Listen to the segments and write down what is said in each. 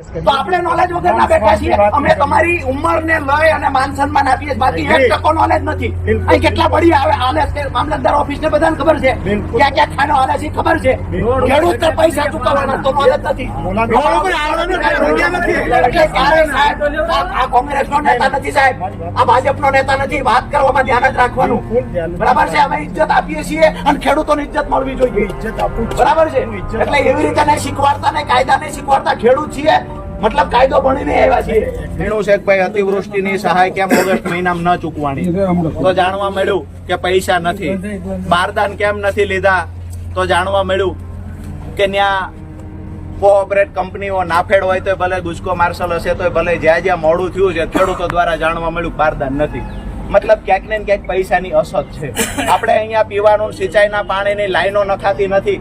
તો આપણે નોલેજ વગરના બેઠા છીએ. અમે તમારી ઉંમર ને લય અને માન સન્માન આપીએ બાકી એક ટકો નોલેજ નથી. અહીં કેટલા પડી આવે? આલે મામલતદાર ઓફિસ ને બધાને ખબર છે. ક્યાં ક્યાં ખાનો આલે છે ખબર છે? ખેડૂત પૈસા ચૂકવવાના તો નોલેજ નથી. આ કોંગ્રેસ નો નેતા નથી સાહેબ. આ ભાજપનો નેતા નથી. વાત કરવામાં ધ્યાન જ રાખવાનું. બરાબર છે? અમે ઇજ્જત આપીએ છીએ અને ખેડૂતોને ઇજ્જત મળવી જોઈએ. બરાબર છે? એટલે એવી રીતે નહીં શીખવાડતા ને કાયદા નહીં શીખવાડતા ખેડૂત છીએ. મતલબ કાયદો ભણીને આવ્યા છીએ. ભીણું શેખભાઈ અતિવૃષ્ટિની સહાય કેમ ઓગસ્ટ મહિનામાં ન ચૂકવાની? તો જાણવા મળ્યું કે પૈસા નથી. બારદાન કેમ નથી લીધા? તો જાણવા મળ્યું કે ત્યાં કોઓપરેટ કંપનીઓ નાફેડ હોય તો ભલે ગુજકો માર્શલ હશે તો ભલે જ્યાં જ્યાં મોડું થયું છે ખેડૂતો દ્વારા જાણવા મળ્યું બારદાન નથી. મતલબ ક્યાંક ને ક્યાંક પૈસાની અછત છે. આપણે અહીંયા પીવાનું સિંચાઈના પાણીની લાઈનો નખાતી નથી.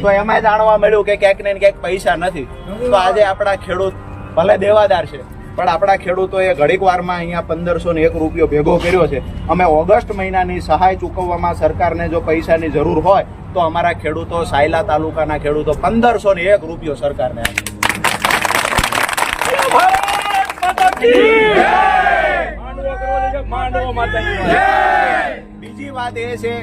તો એમાં જાણવા મળ્યું કે ક્યાંક ને ક્યાંક પૈસા નથી. તો આજે આપણા ખેડૂત ભલે દેવાદાર છે પણ આપણા ખેડૂતોએ ઘડીક વારમાં અહીંયા પંદરસો ને એક રૂપિયો ભેગો કર્યો છે. અમે ઓગસ્ટ મહિનાની સહાય ચૂકવવામાં સરકારને જો પૈસાની જરૂર હોય તો અમારા ખેડૂતો સાયલા તાલુકાના ખેડૂતો પંદરસો ને એક રૂપિયો સરકારને બીજી વાત એ છે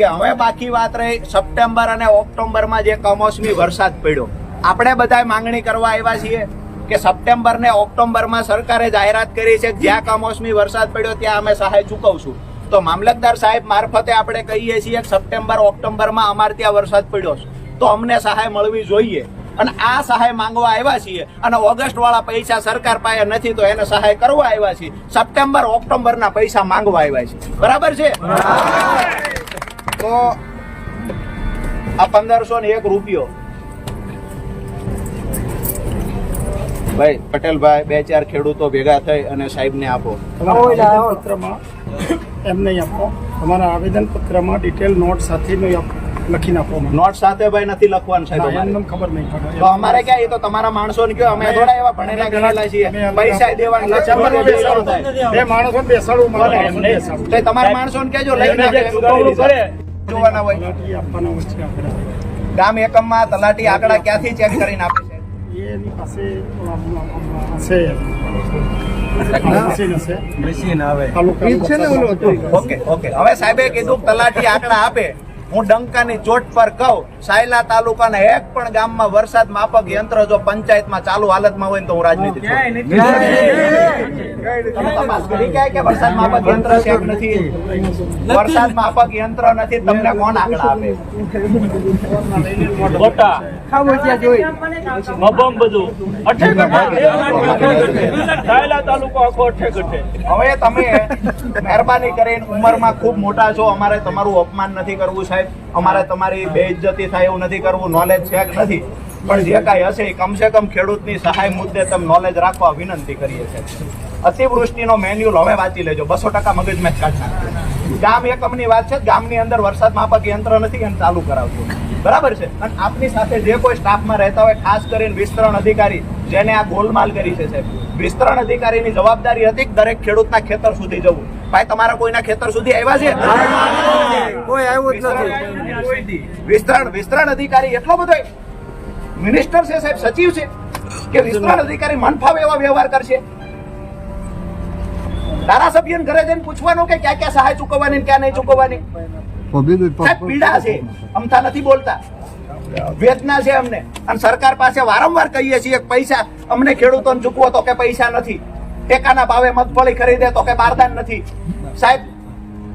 કે હવે બાકી વાત રહી સપ્ટેમ્બર અને ઓક્ટોબરમાં જે કમોસમી વરસાદ પડ્યો. આપણે બધા માંગણી કરવા આવ્યા છીએ કે સપ્ટેમ્બર ને ઓક્ટોબરમાં સરકારે જાહેરાત કરી છે જ્યાં કમોસમી વરસાદ પડ્યો ત્યાં અમે સહાય ચૂકવશું. તો મામલતદાર સાહેબ મારફતે આપણે કહીએ છીએ કે સપ્ટેમ્બર ઓક્ટોબરમાં અમારે ત્યાં વરસાદ પડ્યો છે. તો અમને સહાય મળવી જોઈએ. અને આ સહાય માંગવા આવ્યા છીએ અને ઓગસ્ટ વાળા પૈસા સરકાર પાસે નથી તો એને સહાય કરવા આવ્યા છીએ. સપ્ટેમ્બર ઓક્ટોબર ના પૈસા માંગવા આવ્યા છીએ બરાબર છે? તો આ પંદરસો ને એક રૂપિયો. ભાઈ પટેલભાઈ બે ચાર ખેડૂતો ભેગા થઈ અને સાહેબને આપો. પત્રમાં એમને આપો. તમારા આવેદન પત્રમાં ડિટેલ નોટ સાથેનું આપ- લખીને આપો નોટ સાથે ભાઈ નથી લખવાનું સાહેબ અમને ખબર નહીં પડે. તો અમારે ક્યાં? એ તો તમારા માણસો ને કયો? અમે થોડા એવા ભણેલા ગણેલા છીએ પૈસા દેવાના. બે માણસો બેસાડું મારે માણસોને તમારા માણસો ને કેજો લઈ નાખે જોવાના હોય. ગામ એકમમાં તલાટી આંકડા ક્યાંથી ચેક કરીને આપે છે? એની પાસે હશે. મશીન હશે. Taluka okay okay. હવે સાહેબે કીધું તલાટી આંકડા આપે. હું ડંકાની ચોટ પર કહું સાયલા તાલુકાના એક પણ ગામમાં વરસાદ માપક યંત્ર જો પંચાયતમાં ચાલુ હાલતમાં હોય તો હું રાજનીતિ તપાસ કરી ક્યાંય કે વરસાદ માપક યંત્ર છે નથી? વરસાદ માપક યંત્ર નથી તમને કોણ આગળ આપે? ગોટા મબમ બધું. સાયલા તાલુકો આખો અઠે હવે તમે મહેરબાની કરીને ઉંમરમાં ખૂબ મોટા છો અમારે તમારું અપમાન નથી કરવું સાહેબ. અમારે તમારી બેઇજ્જતી થાય એવું નથી કરવું નોલેજ છે કે નથી? પણ જે કાંઈ હશે એ કમસે કમ ખેડૂતની સહાય મુદ્દે તમે નોલેજ રાખવા વિનંતી કરીએ છીએ. અતિવૃષ્ટિનો મેન્યુઅલ હવે વાંચી લેજો. બસો ટકા મગજમાં જ કાઢી. ગામ એકમની વાત છે ગામની અંદર વરસાદ માપક યંત્ર નથી એને ચાલુ કરાવતું. બરાબર છે? અને આપની સાથે જે કોઈ સ્ટાફમાં રહેતા હોય ખાસ કરીને વિસ્તરણ અધિકારી જેને આ ગોલમાલ કરી છે સાહેબ. વિસ્તરણ અધિકારીની જવાબદારી હતી કે દરેક ખેડૂતના ખેતર સુધી જવું. ભાઈ તમારા કોઈના ખેતર સુધી આવ્યા છે? કોઈ આવ્યું જ વિસ્તરણ વિસ્તરણ અધિકારી એટલો બધો મિનિસ્ટર છે સાહેબ સચિવ છે કે વિસ્તરણ અધિકારી મનફાવે એવા વ્યવહાર કરશે. ધારાસભ્યને ઘરે જઈને પૂછવાનું કે ક્યાં ક્યાં સહાય ચૂકવવાની ક્યાં નહીં ચૂકવવાની? પીડા છે. અમથા નથી બોલતા. વેદના છે અમને. અને સરકાર પાસે વારંવાર કહીએ છીએ પૈસા, અમને ખેડૂતોને ચૂકવો તો કે પૈસા નથી. ટેકાના ભાવે મગફળી ખરીદે તો કે બારદાન નથી. સાહેબ,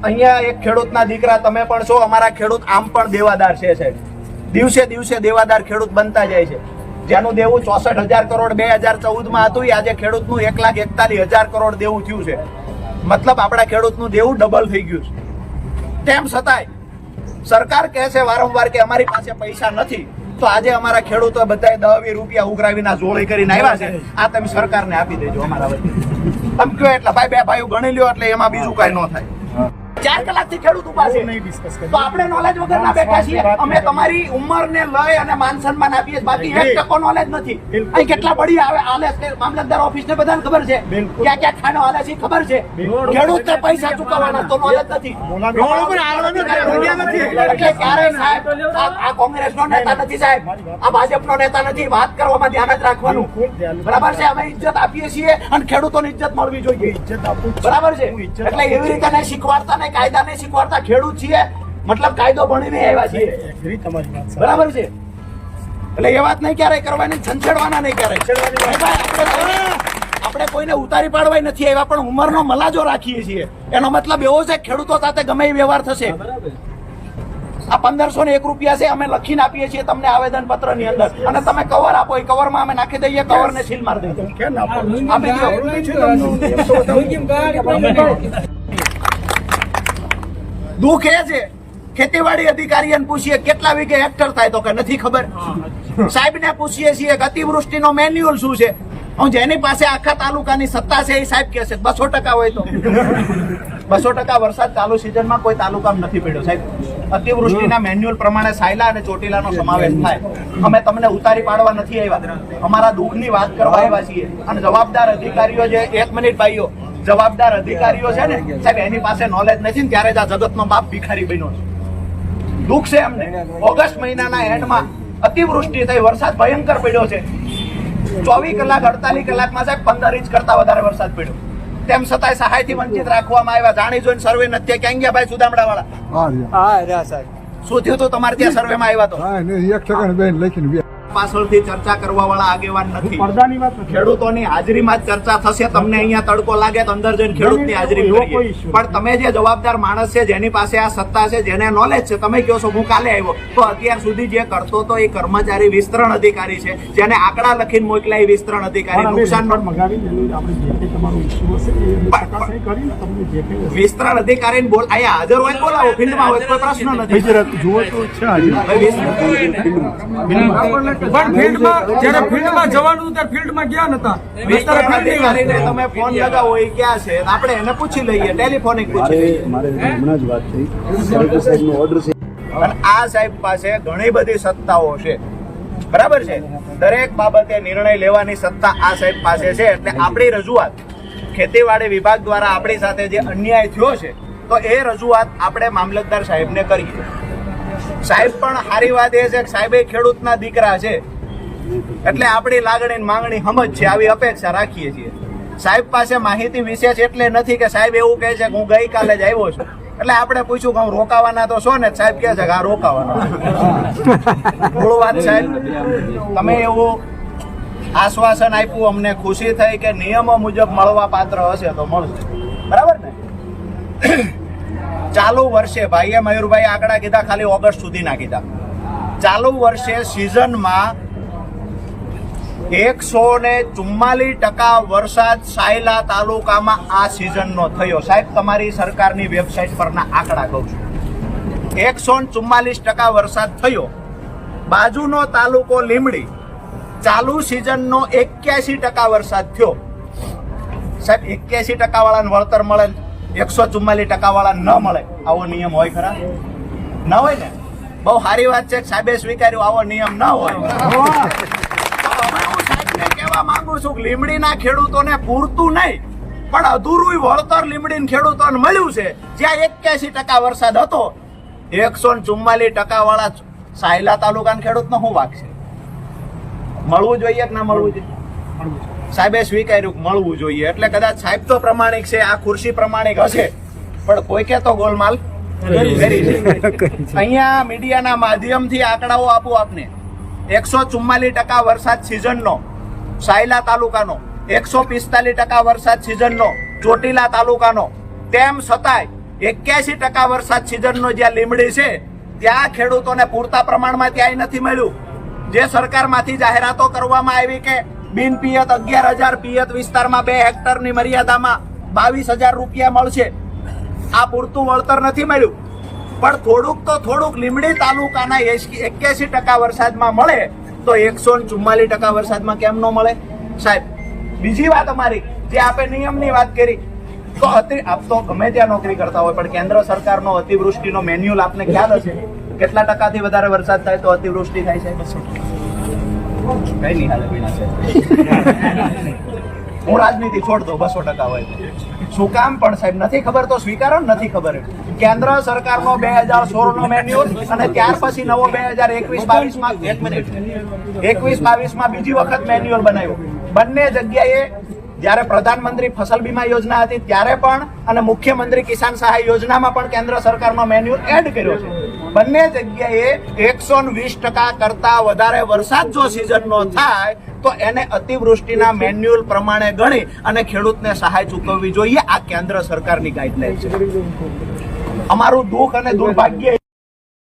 અહીંયા એક ખેડૂતના દીકરા તમે પણ છો, અમારા ખેડૂત આમ પણ દેવાદાર છે, સાહેબ. દિવસે દિવસે દેવાદાર ખેડૂત બનતા જાય છે. જેનું દેવું ચોસઠ હજાર કરોડ બે હજાર ચૌદમાં હતું આજે ખેડૂતનું એક લાખ એકતાલીસ હજાર કરોડ દેવું થયું છે. મતલબ આપણા ખેડૂતનું દેવું ડબલ થઈ ગયું છે. તેમ છતાંય સરકાર કહે છે વારંવાર કે અમારી પાસે પૈસા નથી. તો આજે અમારા ખેડૂતો બધાએ દસ રૂપિયા ઉઘરાવીના જોડી કરીને આવ્યા છે. આ તમે સરકારને આપી દેજો અમારા વચ્ચે તમે કયો એટલે, ભાઈ, બે ભાઈઓ ગણી લ્યો એટલે એમાં બીજું કઈ ન થાય. ચાર કલાકથી ખેડૂત ઊભા છે. નહીં. તો આપણે નોલેજ વગરના બેઠા છીએ. અમે તમારી ઉંમરને લઈ અને માન સન્માન આપીએ બાકી એક ટકો નોલેજ નથી. અહીં કેટલા બળી આવે આલે છે મામલતદાર ઓફિસને બધાને ખબર છે. ક્યાં ક્યાં ખાનો આલે છે ખબર છે. ખેડૂત ને પૈસા ચૂકવવાના તો નોલેજ નથી. ક્યારે સાહેબ આ- આ કોંગ્રેસનો નેતા નથી સાહેબ. આ ભાજપનો નેતા નથી. વાત કરવામાં ધ્યાન જ રાખવાનું. બરાબર છે? અમે ઇજ્જત આપીએ છીએ અને ખેડૂતોને ઇજ્જત મળવી જોઈએ. બરાબર છે? એટલે એવી રીતે નહીં શીખવાડતા ને કાયદા નહીં શીખવાડતા ખેડૂત છીએ મતલબ કાયદો ભણીને આવ્યા છીએ. બરાબર છે? એટલે એ વાત નહીં ક્યારેય કરવાની છંછેડવાના નહીં ક્યારેય. આપણે કોઈને ઉતારી પાડવાય નથી આવ્યા પણ ઉંમરનો મલાજો રાખીએ છીએ. એનો મતલબ એવો છે ખેડૂતો સાથે ગમે એ વ્યવહાર થશે. આ પંદરસો ને એક રૂપિયા છે અમે લખીને આપીએ છીએ તમને આવેદન પત્રની અંદર. અને તમે કવર આપો એ કવરમાં અમે નાખી દઈએ કવર ને સીલ મારી દઈએ? આપી દો જરૂરી છે તમને. એમ તો બધા- દુઃખ એ છે ખેતીવાડી અધિકારીને પૂછીએ કેટલા વીઘે હેક્ટર થાય તો કે નથી ખબર. સાહેબને પૂછીએ છીએ કે અતિવૃષ્ટિનો મેન્યુઅલ શું છે? હું જેની પાસે આખા તાલુકાની સત્તા છે એ સાહેબ કહે છે બસો ટકા હોય તો. બસો ટકા વરસાદ ચાલુ સિઝનમાં કોઈ તાલુકામાં નથી પડ્યો સાહેબ. અતિવૃષ્ટિના મેન્યુઅલ પ્રમાણે સાયલા અને ચોટીલાનો સમાવેશ થાય. અમે તમને ઉતારી પાડવા નથી આવ્યા. અમારા દુઃખની વાત કરવા આવ્યા છીએ. અને જવાબદાર અધિકારીઓ જે એક મિનિટ ભાઈઓ જવાબદાર અધિકારીઓ છે ને સાહેબ એની પાસે નોલેજ નથી ને ત્યારે જ આ જગતનો બાપ ભિખારી બન્યો છે. દુઃખ છે એમને. ઓગસ્ટ મહિનાના એન્ડમાં અતિવૃષ્ટિ થઈ વરસાદ ભયંકર પડ્યો છે. ચોવીસ કલાક અડતાલીસ કલાકમાં સાહેબ પંદર ઇંચ કરતા વધારે વરસાદ પડ્યો. તેમ છતાંય સહાયથી વંચિત રાખવામાં આવ્યા. જાણી જોઈને સર્વે નથી ક્યાં ગયા ભાઈ સુદામડા વાળા હા રહ્યા. સાહેબ. શું થયું તો? તમારે ત્યાં સર્વેમાં આવ્યા તો? એક સેકન્ડ બેન લખીને પાછળથી ચર્ચા કરવા વાળા આગેવાન નથી. પડદાની વાત ખેડૂતોની હાજરીમાં જ ચર્ચા થશે. તમને અહીંયા તડકો લાગે તો અંદર જઈને ખેડૂતની હાજરી કરીએ. પણ તમે જે જવાબદાર માણસ છે જેની પાસે આ સત્તા છે જેને નોલેજ છે તમે કહો છો હું કાલે આવ્યો. તો અત્યાર સુધી જે કરતો તો એ કર્મચારી વિસ્તરણ અધિકારી છે જેને આંકડા લખીને મોકલ્યા એ વિસ્તરણ અધિકારી. નુકસાન. વિસ્તરણ અધિકારી બોલ અહીંયા હાજર હોય બોલાવો ફિલ્ડમાં હોય કોઈ પ્રશ્ન નથી. જુઓ તો છે પણ ફિલ્ડમાં જ્યારે ફિલ્ડમાં જવાનું ત્યારે ફિલ્ડમાં ગયા નતા. તમે ફોન લગાવો એ ક્યાં છે? આપણે એને પૂછી લઈએ ટેલિફોનિક પૂછી મારે હમણાં જ વાત થઈ. સાહેબનો ઓર્ડર છે. અને આ સાહેબ પાસે ઘણી બધી સત્તાઓ છે. બરાબર છે? દરેક બાબતે નિર્ણય લેવાની સત્તા આ સાહેબ પાસે છે. એટલે આપણી રજૂઆત ખેતીવાડી વિભાગ દ્વારા આપણી સાથે જે અન્યાય થયો છે તો એ રજૂઆત આપણે મામલતદાર સાહેબને કરીએ. સાહેબ પણ સારી વાત એ છે કે સાહેબ એ ખેડૂતના દીકરા છે. એટલે આપણી લાગણી માંગણી સમજ છે. આવી અપેક્ષા રાખીએ છીએ. સાહેબ પાસે માહિતી વિશેષ એટલે નથી કે સાહેબ એવું કહે છે કે હું ગઈકાલે જ આવ્યો છું. એટલે આપણે પૂછ્યું કે હું રોકાવાના તો છો ને? સાહેબ કહે છે કે આ રોકાવાના મૂળ વાત સાહેબ. તમે એવું આશ્વાસન આપ્યું, અમને ખુશી થઈ કે નિયમો મુજબ મળવા પાત્ર હશે તો મળશે. બરાબર ને? ચાલુ વર્ષે ભાઈએ મયુરભાઈ આંકડા કીધા, ખાલી ઓગસ્ટ સુધીના કીધા. ચાલુ વર્ષે સિઝનમાં એકસો ને ચુમ્માલીસ ટકા વરસાદ સાયલા તાલુકામાં આ સિઝનનો થયો. સાહેબ, તમારી સરકારની વેબસાઇટ પરના આંકડા કહું છું. એકસો ને ચુમ્માલીસ ટકા વરસાદ થયો. બાજુનો તાલુકો લીમડી ચાલુ સિઝનનો એક્યાસી ટકા વરસાદ થયો. સાહેબ, એક્યાસી ટકા વાળાને વળતર મળે એકસો ચુમ્માલીસ ટકા વાળા ન મળે. આવો નિયમ હોય ખરા? ન હોય ને? બહુ સારી વાત છે સાહેબે સ્વીકાર્યું, આવો નિયમ ન હોય. કહેવા માંગુ છું લીમડીના ખેડૂતોને પૂરતું નહીં, પણ અધૂરું વળતર લીમડીના ખેડૂતોને મળ્યું છે. જ્યાં એક્યાસી ટકા વરસાદ હતો, એકસો ચુમ્માલીસ ટકા સાયલા તાલુકાના ખેડૂતનો શું વાક મળવું જોઈએ કે ના મળવું જોઈએ? સાહેબે સ્વીકાર્યું મળવું જોઈએ. એટલે કદાચ સાહેબ તો પ્રમાણિક છે આ ખુરશી પ્રમાણિક હશે. પણ કોઈ કે તો ગોલમાલ કરી છે અહીંયા મીડિયાના માધ્યમથી આંકડાઓ આપું આપને. એકસો ચુમ્માલીસ ટકા વરસાદ સિઝનનો સાયલા તાલુકાનો. એકસો પિસ્તાલીસ ટકા વરસાદ સિઝનનો ચોટીલા તાલુકાનો. તેમ છતાંય એક્યાસી ટકા વરસાદ સિઝનનો જ્યાં લીમડી છે ત્યાં ખેડૂતોને પૂરતા પ્રમાણમાં ત્યાંય નથી મળ્યું. જે સરકારમાંથી જાહેરાતો કરવામાં આવી કે બિન પિયત અગિયાર હજાર પિયત વિસ્તારમાં બે હેક્ટરની મર્યાદામાં બાવીસ હજાર રૂપિયા મળશે. આ પૂરતું વળતર નથી મળ્યું. પણ થોડુંક તો થોડુંક લીમડી તાલુકાના એક્યાસી ટકા વરસાદમાં મળે, તો એકસો ચુમ્માલીસ ટકા વરસાદમાં કેમ ન મળે? સાહેબ, બીજી વાત અમારી, જે આપે નિયમની વાત કરી, તો અતિ આપ તો ગમે ત્યાં નોકરી કરતા હોય, પણ કેન્દ્ર સરકારનો અતિવૃષ્ટિનો મેન્યુઅલ આપને ખ્યાલ હશે. કેટલા ટકાથી વધારે વરસાદ થાય તો અતિવૃષ્ટિ થાય છે? કઈ નહીં. હાલે બીના છે હું રાજનીતિ છોડતો, બસો ટકા હોય. શું કામ પણ સાહેબ, નથી ખબર તો સ્વીકારો નથી ખબર. કેન્દ્ર સરકારનો બે હજાર સોળ નો મેન્યુઅલ અને ત્યાર પછી નવો બે હજાર એકવીસ બાવીસમાં એક મિનિટ એકવીસ બાવીસમાં બીજી વખત મેન્યુઅલ બનાવ્યું. બંને જગ્યાએ જ્યારે પ્રધાનમંત્રી ફસલ બીમા યોજના હતી, ત્યારે પણ અને મુખ્યમંત્રી કિસાન સહાય યોજનામાં પણ કેન્દ્ર સરકારનો મેન્યુઅલ એડ કર્યો છે. બંને જગ્યાએ એકસો વીસ ટકા કરતા વધારે વરસાદ જો સિઝનનો થાય તો એને અતિવૃષ્ટિના મેન્યુઅલ પ્રમાણે ગણી અને ખેડૂતને સહાય ચૂકવવી જોઈએ આ કેન્દ્ર સરકારની ગાઈડલાઈન છે. અમારું દુઃખ અને દુર્ભાગ્ય